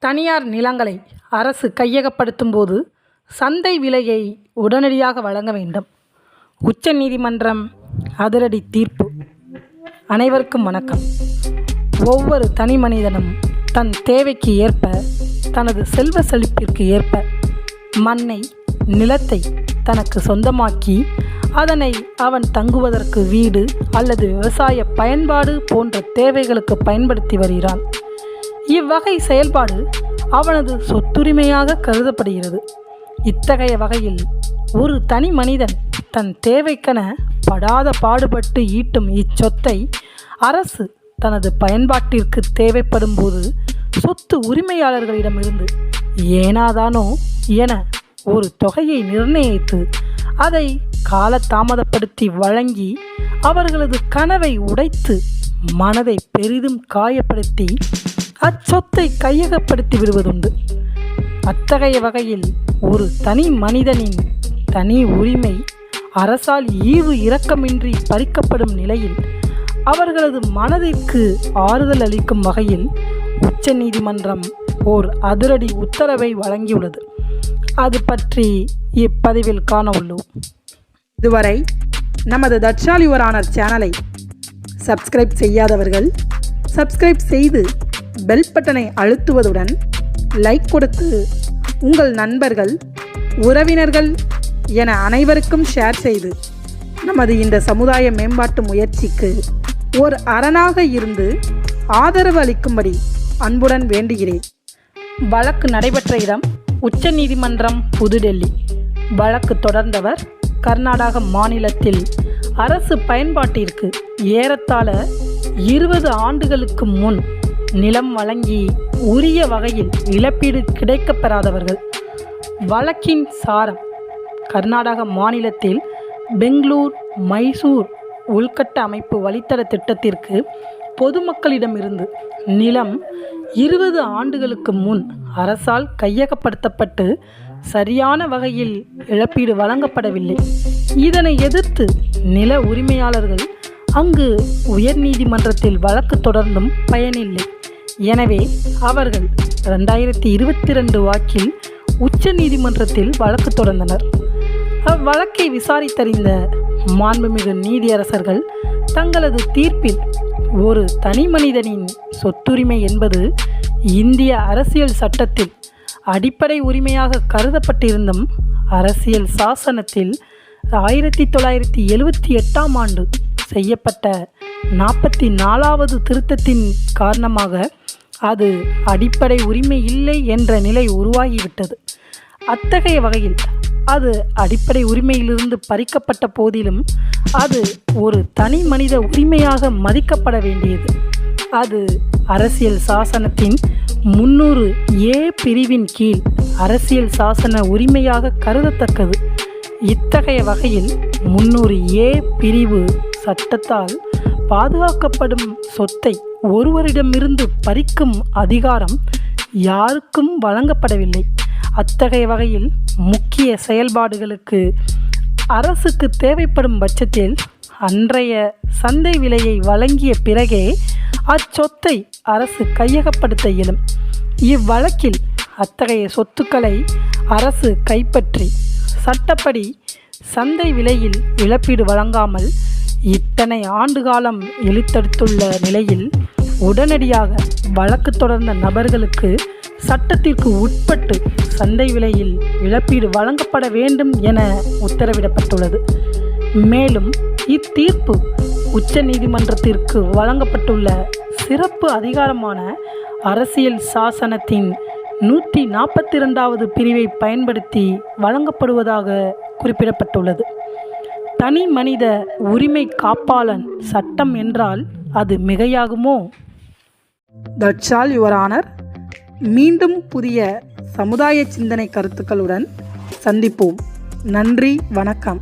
தனியார் நிலங்களை அரசு கையகப்படுத்தும் போது சந்தை விலையை உடனடியாக வழங்க வேண்டும். உச்சநீதிமன்றம் அதிரடி தீர்ப்பு. அனைவருக்கும் வணக்கம். ஒவ்வொரு தனி மனிதனும் தன் தேவைக்கு ஏற்ப தனது செல்வ செழிப்பிற்கு ஏற்ப மண்ணை நிலத்தை தனக்கு சொந்தமாக்கி அதனை அவன் தங்குவதற்கு வீடு அல்லது விவசாய பயன்பாடு போன்ற தேவைகளுக்கு பயன்படுத்தி வருகிறான். இவ்வகை செயல்பாடு அவனது சொத்துரிமையாக கருதப்படுகிறது. இத்தகைய வகையில் ஒரு தனி மனிதன் தன் தேவைக்கென படாத பாடுபட்டு ஈட்டும் இச்சொத்தை அரசு தனது பயன்பாட்டிற்கு தேவைப்படும் போது சொத்து உரிமையாளர்களிடமிருந்து ஏனாதானோ என ஒரு தொகையை நிர்ணயித்து அதை காலதாமதப்படுத்தி வழங்கி அவர்களது கனவை உடைத்து மனதை பெரிதும் காயப்படுத்தி அச்சொத்தை கையகப்படுத்தி விடுவதுண்டு. அத்தகைய வகையில் ஒரு தனி மனிதனின் தனி உரிமை அரசால் ஈவு இரக்கமின்றி பறிக்கப்படும் நிலையில் அவர்களது மனதிற்கு ஆறுதல் அளிக்கும் வகையில் உச்சநீதிமன்றம் ஓர் அதிரடி உத்தரவை வழங்கியுள்ளது. அது பற்றி இப்பதிவில் காண உள்ளோம் இதுவரை நமது தட்சாலி சேனலை சப்ஸ்கிரைப் செய்யாதவர்கள் சப்ஸ்கிரைப் செய்து பெல் பட்டனை அழுத்துவதுடன் லைக் கொடுத்து உங்கள் நண்பர்கள் உறவினர்கள் என அனைவருக்கும் ஷேர் செய்து நமது இந்த சமுதாய மேம்பாட்டு முயற்சிக்கு ஒரு அரணாக இருந்து ஆதரவு அளிக்கும்படி அன்புடன் வேண்டுகிறேன். வழக்கு நடைபெற்ற இடம் உச்சநீதிமன்றம் புதுடெல்லி. வழக்கு தொடர்ந்தவர் கர்நாடக மாநிலத்தில் அரசு பயன்பாட்டிற்கு ஏறத்தாழ இருபது ஆண்டுகளுக்கு முன் நிலம் வழங்கி உரிய வகையில் இழப்பீடு கிடைக்கப்பெறாதவர்கள். வழக்கின் சாரம் கர்நாடக மாநிலத்தில் பெங்களூர் மைசூர் உள்கட்ட அமைப்பு வழித்தட திட்டத்திற்கு பொதுமக்களிடமிருந்து நிலம் இருபது ஆண்டுகளுக்கு முன் அரசால் கையகப்படுத்தப்பட்டு சரியான வகையில் இழப்பீடு வழங்கப்படவில்லை. இதனை எதிர்த்து நில உரிமையாளர்கள் அங்கு உயர்நீதிமன்றத்தில் வழக்கு தொடர்ந்தும் பயனில்லை. எனவே அவர்கள் ரெண்டாயிரத்தி இருபத்தி ரெண்டு வாக்கில் உச்ச நீதிமன்றத்தில் வழக்கு தொடர்ந்தனர். அவ்வழக்கை விசாரித்தறிந்த மாண்புமிகு நீதியரசர்கள் தங்களது தீர்ப்பில் ஒரு தனி மனிதனின் சொத்துரிமை என்பது இந்திய அரசியல் சட்டத்தில் அடிப்படை உரிமையாக கருதப்பட்டிருந்தும் அரசியல் சாசனத்தில் ஆயிரத்தி தொள்ளாயிரத்தி எழுவத்தி எட்டாம் ஆண்டு செய்யப்பட்ட நாற்பத்தி நாலாவது திருத்தத்தின் காரணமாக அது அடிப்படை உரிமை இல்லை என்ற நிலை உருவாகிவிட்டது. அத்தகைய வகையில் அது அடிப்படை உரிமையிலிருந்து பறிக்கப்பட்ட போதிலும் அது ஒரு தனி மனித உரிமையாக மதிக்கப்பட வேண்டியது. அது அரசியல் சாசனத்தின் முன்னூறு ஏ பிரிவின் கீழ் அரசியல் சாசன உரிமையாக கருதத்தக்கது. இத்தகைய வகையில் முன்னூறு ஏ பிரிவு சட்டத்தால் பாதுகாக்கப்படும் சொத்தை ஒருவரிடமிருந்து பறிக்கும் அதிகாரம் யாருக்கும் வழங்கப்படவில்லை. அத்தகைய வகையில் முக்கிய செயல்பாடுகளுக்கு அரசுக்கு தேவைப்படும் பட்சத்தில் அன்றைய சந்தை விலையை வழங்கிய பிறகே அச்சொத்தை அரசு கையகப்படுத்த இயலும். இவ்வழக்கில் அத்தகைய சொத்துக்களை அரசு கைப்பற்றி சட்டப்படி சந்தை விலையில் இழப்பீடு வழங்காமல் இத்தனை ஆண்டு காலம் இழுத்தடுத்துள்ள நிலையில் உடனடியாக வழக்கு தொடர்ந்த நபர்களுக்கு சட்டத்திற்கு உட்பட்டு சந்தை விலையில் இழப்பீடு வழங்கப்பட வேண்டும் என உத்தரவிடப்பட்டுள்ளது. மேலும் இத்தீர்ப்பு உச்ச நீதிமன்றத்திற்கு வழங்கப்பட்டுள்ள சிறப்பு அதிகாரமான அரசியல் சாசனத்தின் நூற்றி நாற்பத்தி ரெண்டாவது பிரிவை பயன்படுத்தி வழங்கப்படுவதாக குறிப்பிடப்பட்டுள்ளது. தனி மனித உரிமை காப்பாளன் சட்டம் என்றால் அது மிகையாகுமோ? தட்சால் யுவரானர் மீண்டும் புதிய சமுதாய சிந்தனை கருத்துக்களுடன் சந்திப்போம். நன்றி வணக்கம்.